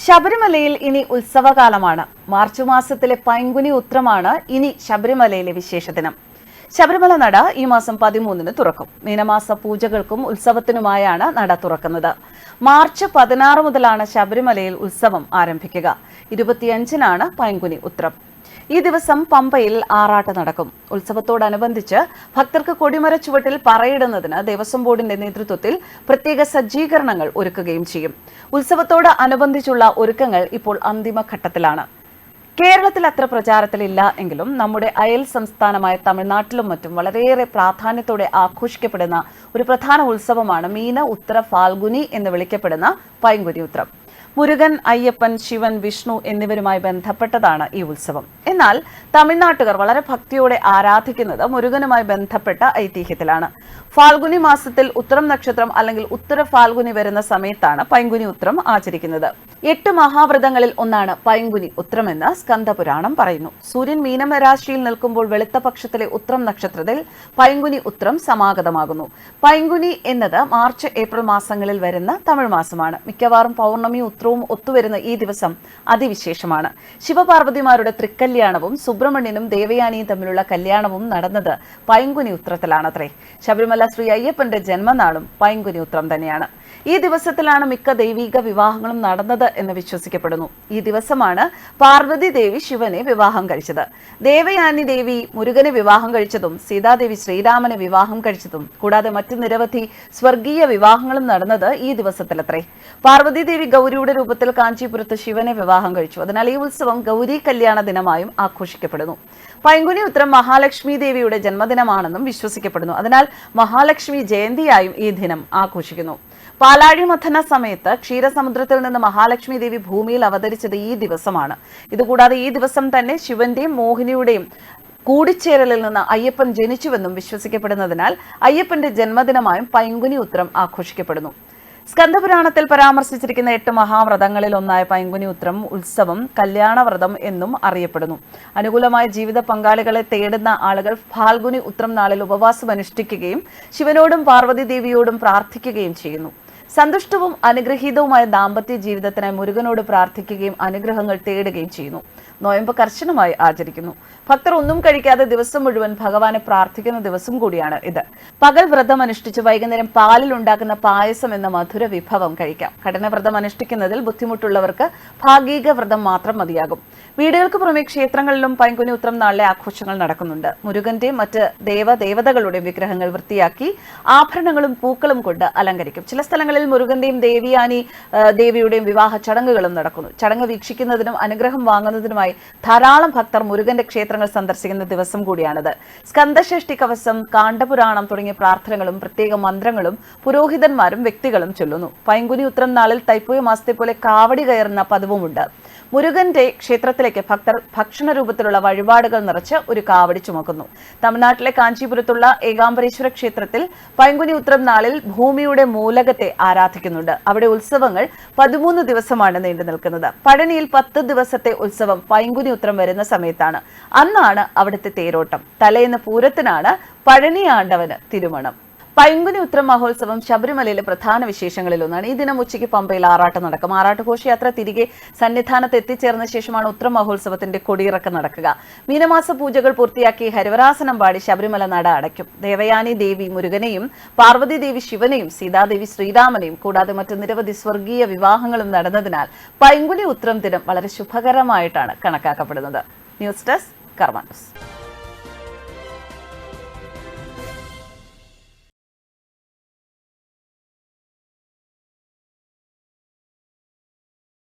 ശബരിമലയിൽ ഇനി ഉത്സവകാലമാണ്. മാർച്ച് മാസത്തിലെ പൈങ്കുനി ഉത്രമാണ് ഇനി ശബരിമലയിലെ വിശേഷ ദിനം. ശബരിമല നട ഈ മാസം പതിമൂന്നിന് തുറക്കും. മീനമാസ പൂജകൾക്കും ഉത്സവത്തിനുമായാണ് നട തുറക്കുന്നത്. മാർച്ച് പതിനാറ് മുതലാണ് ശബരിമലയിൽ ഉത്സവം ആരംഭിക്കുക. ഇരുപത്തിയഞ്ചിനാണ് പൈങ്കുനി ഉത്രം. ഈ ദിവസം പമ്പയിൽ ആറാട്ട് നടക്കും. ഉത്സവത്തോടനുബന്ധിച്ച് ഭക്തർക്ക് കൊടിമര ചുവട്ടിൽ പറയിടുന്നതിന് ദേവസ്വം ബോർഡിന്റെ നേതൃത്വത്തിൽ പ്രത്യേക സജ്ജീകരണങ്ങൾ ഒരുക്കുകയും ചെയ്യും. ഉത്സവത്തോട് അനുബന്ധിച്ചുള്ള ഒരുക്കങ്ങൾ ഇപ്പോൾ അന്തിമഘട്ടത്തിലാണ്. കേരളത്തിൽ അത്ര പ്രചാരത്തിലില്ല എങ്കിലും നമ്മുടെ അയൽ സംസ്ഥാനമായ തമിഴ്നാട്ടിലും മറ്റും വളരെയേറെ പ്രാധാന്യത്തോടെ ആഘോഷിക്കപ്പെടുന്ന ഒരു പ്രധാന ഉത്സവമാണ് മീന ഉത്തര ഫാൽഗുനി എന്ന് വിളിക്കപ്പെടുന്ന പൈങ്കുനി ഉത്രം. മുരുകൻ അയ്യപ്പൻ ശിവൻ വിഷ്ണു എന്നിവരുമായി ബന്ധപ്പെട്ടതാണ് ഈ ഉത്സവം. എന്നാൽ തമിഴ്നാട്ടുകാർ വളരെ ഭക്തിയോടെ ആരാധിക്കുന്നത് മുരുകനുമായി ബന്ധപ്പെട്ട ഐതിഹ്യത്തിലാണ്. ഫാൽഗുനി മാസത്തിൽ ഉത്തരം നക്ഷത്രം അല്ലെങ്കിൽ ഉത്തര ഫാൽഗുനി വരുന്ന സമയത്താണ് പൈങ്കുനി ഉത്രം ആചരിക്കുന്നത്. എട്ട് മഹാവ്രതങ്ങളിൽ ഒന്നാണ് പൈങ്കുനി ഉത്രമെന്ന് സ്കന്ദപുരാണം പറയുന്നു. സൂര്യൻ മീനമരാശിയിൽ നിൽക്കുമ്പോൾ വെളുത്ത പക്ഷത്തിലെ ഉത്രം നക്ഷത്രത്തിൽ പൈങ്കുനി ഉത്രം സമാഗതമാകുന്നു. പൈങ്കുനി എന്നത് മാർച്ച് ഏപ്രിൽ മാസങ്ങളിൽ വരുന്ന തമിഴ് മാസമാണ്. മിക്കവാറും പൗർണമി ഉത്രവും ഒത്തുവരുന്ന ഈ ദിവസം അതിവിശേഷമാണ്. ശിവപാർവതിമാരുടെ തൃക്കല്യാണവും സുബ്രഹ്മണ്യനും ദേവയാനിയും തമ്മിലുള്ള കല്യാണവും നടന്നത് പൈങ്കുനി ഉത്രത്തിലാണത്രേ. ശബരിമല ശ്രീ അയ്യപ്പന്റെ ജന്മനാളും പൈങ്കുനി ഉത്രം തന്നെയാണ്. ഈ ദിവസത്തിലാണ് മിക്ക ദൈവിക വിവാഹങ്ങളും നടന്നത് എന്ന് വിശ്വസിക്കപ്പെടുന്നു. ഈ ദിവസമാണ് പാർവതി ദേവി ശിവനെ വിവാഹം കഴിച്ചത്. ദേവയാനി ദേവി മുരുകനെ വിവാഹം കഴിച്ചതും സീതാദേവി ശ്രീരാമനെ വിവാഹം കഴിച്ചതും കൂടാതെ മറ്റു നിരവധി സ്വർഗീയ വിവാഹങ്ങളും നടന്നത് ഈ ദിവസത്തിലത്രേ. പാർവതി ദേവി ഗൗരിയുടെ രൂപത്തിൽ കാഞ്ചീപുരത്ത് ശിവനെ വിവാഹം കഴിച്ചു. അതിനാൽ ഈ ഉത്സവം ഗൗരി കല്യാണ ദിനമായും ആഘോഷിക്കപ്പെടുന്നു. പൈങ്കുനി ഉത്തരം മഹാലക്ഷ്മി ദേവിയുടെ ജന്മദിനമാണെന്നും വിശ്വസിക്കപ്പെടുന്നു. അതിനാൽ മഹാലക്ഷ്മി ജയന്തിയായും ഈ ദിനം ആഘോഷിക്കുന്നു. പാലാഴി മഥന സമയത്ത് ക്ഷീരസമുദ്രത്തിൽ നിന്ന് മഹാലക്ഷ്മി ദേവി ഭൂമിയിൽ അവതരിച്ചത് ഈ ദിവസമാണ്. ഇതുകൂടാതെ ഈ ദിവസം തന്നെ ശിവന്റെയും മോഹിനിയുടെയും കൂടിച്ചേരലിൽ നിന്ന് അയ്യപ്പൻ ജനിച്ചുവെന്നും വിശ്വസിക്കപ്പെടുന്നതിനാൽ അയ്യപ്പന്റെ ജന്മദിനമായും പൈങ്കുനി ഉത്രം ആഘോഷിക്കപ്പെടുന്നു. സ്കന്ദപുരാണത്തിൽ പരാമർശിച്ചിരിക്കുന്ന എട്ട് മഹാവ്രതങ്ങളിൽ ഒന്നായ പൈങ്കുനി ഉത്രം ഉത്സവം കല്യാണവ്രതം എന്നും അറിയപ്പെടുന്നു. അനുകൂലമായ ജീവിത പങ്കാളികളെ തേടുന്ന ആളുകൾ ഫാൽഗുനി ഉത്രം നാളിൽ ഉപവാസം അനുഷ്ഠിക്കുകയും ശിവനോടും പാർവതി ദേവിയോടും പ്രാർത്ഥിക്കുകയും ചെയ്യുന്നു. സന്തുഷ്ടവും അനുഗ്രഹീതവുമായ ദാമ്പത്യ ജീവിതത്തിനായി മുരുകനോട് പ്രാർത്ഥിക്കുകയും അനുഗ്രഹങ്ങൾ തേടുകയും ചെയ്യുന്നു. നോയമ്പ് കർശനമായി ആചരിക്കുന്നു. ഭക്തർ ഒന്നും കഴിക്കാതെ ദിവസം മുഴുവൻ ഭഗവാനെ പ്രാർത്ഥിക്കുന്ന ദിവസം കൂടിയാണ് ഇത്. പകൽ വ്രതം അനുഷ്ഠിച്ച് വൈകുന്നേരം പാലിൽ ഉണ്ടാക്കുന്ന പായസം എന്ന മധുര വിഭവം കഴിക്കാം. കഠിനവ്രതം അനുഷ്ഠിക്കുന്നതിൽ ബുദ്ധിമുട്ടുള്ളവർക്ക് ഭാഗിക വ്രതം മാത്രം മതിയാകും. വീടുകൾക്ക് പുറമെ ക്ഷേത്രങ്ങളിലും പൈങ്കുനി ഉത്രം നാളിലെ ആഘോഷങ്ങൾ നടക്കുന്നുണ്ട്. മുരുകന്റെ മറ്റ് ദേവദേവതകളുടെ വിഗ്രഹങ്ങൾ വൃത്തിയാക്കി ആഭരണങ്ങളും പൂക്കളും കൊണ്ട് അലങ്കരിക്കും. ചില സ്ഥലങ്ങളിൽ മുരുകന്റെയും ദേവിയാനി ദേവിയുടെയും വിവാഹ ചടങ്ങുകളും നടക്കുന്നു. ചടങ്ങ് വീക്ഷിക്കുന്നതിനും അനുഗ്രഹം വാങ്ങുന്നതിനുമായി ധാരാളം ഭക്തർ മുരുകന്റെ ക്ഷേത്രങ്ങൾ സന്ദർശിക്കുന്ന ദിവസം കൂടിയാണിത്. സ്കന്ദഷ്ഠി കവസം കാണ്ഡപുരാണം തുടങ്ങിയ പ്രാർത്ഥനകളും പ്രത്യേക മന്ത്രങ്ങളും പുരോഹിതന്മാരും വ്യക്തികളും ചൊല്ലുന്നു. പൈങ്കുനി ഉത്രം നാളിൽ തൈപ്പൂയ മാസത്തെ പോലെ കാവടി കയറുന്ന പതിവുമുണ്ട്. മുരുകന്റെ ക്ഷേത്രത്തിലേക്ക് ഭക്തർ ഭക്ഷണ രൂപത്തിലുള്ള വഴിപാടുകൾ നിറച്ച് ഒരു കാവടി ചുമക്കുന്നു. തമിഴ്നാട്ടിലെ കാഞ്ചീപുരത്തുള്ള ഏകാംബരേശ്വര ക്ഷേത്രത്തിൽ പൈങ്കുനി ഉത്രം നാളിൽ ഭൂമിയുടെ മൂലകത്തെ ആരാധിക്കുന്നുണ്ട്. അവിടെ ഉത്സവങ്ങൾ പതിമൂന്ന് ദിവസമാണ് നീണ്ടു നിൽക്കുന്നത്. പഴനിയിൽ പത്ത് ദിവസത്തെ ഉത്സവം പൈങ്കുനി ഉത്രം വരുന്ന സമയത്താണ്. അന്നാണ് അവിടുത്തെ തേരോട്ടം. തലേന്ന് പൂരത്തിനാണ് പഴനിയാണ്ടവന് തിരുമണം. പൈങ്കുനി ഉത്തര മഹോത്സവം ശബരിമലയിലെ പ്രധാന വിശേഷങ്ങളിൽ ഒന്നാണ് ഈ ദിനം ഉച്ചയ്ക്ക് പമ്പയിൽ ആറാട്ട് നടക്കും. ആറാട്ട് ഘോഷയാത്ര തിരികെ സന്നിധാനത്ത് എത്തിച്ചേർന്ന ശേഷമാണ് ഉത്തര മഹോത്സവത്തിന്റെ കൊടിയിറക്കം നടക്കുക. മീനമാസ പൂജകൾ പൂർത്തിയാക്കി ഹരിവരാസനം പാടി ശബരിമല നട അടയ്ക്കും. ദേവയാനി ദേവി മുരുകനെയും പാർവതി ദേവി ശിവനെയും സീതാദേവി ശ്രീരാമനെയും കൂടാതെ മറ്റ് നിരവധി സ്വർഗീയ വിവാഹങ്ങളും നടന്നതിനാൽ പൈങ്കുനി ഉത്തരം ദിനം വളരെ ശുഭകരമായിട്ടാണ് കണക്കാക്കപ്പെടുന്നത്. News desk കർമാനസ്